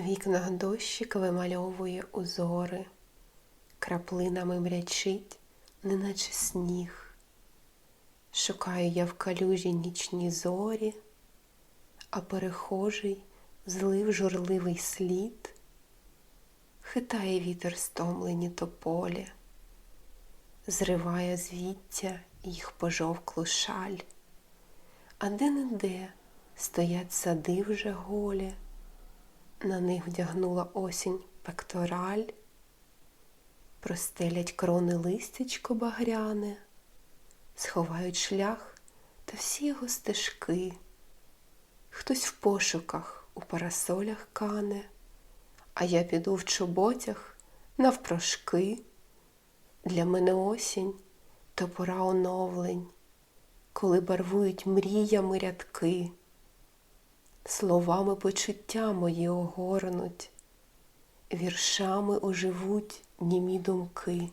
вікнах дощик вимальовує узори, краплинами мрячить, неначе сніг. Шукаю я в калюжі нічні зорі, а перехожий злив журливий слід, хитає вітер стомлені тополі, зриває звіття їх пожовклу шаль, а де-не-де стоять сади вже голі, на них вдягнула осінь пектораль, простелять крони листячко багряне, сховають шлях та всі його стежки. Хтось в пошуках у парасолях кане, а я піду в чоботях навпрошки. Для мене осінь то пора оновлень, коли барвують мріями рядки, словами почуття мої огорнуть, віршами оживуть німі думки.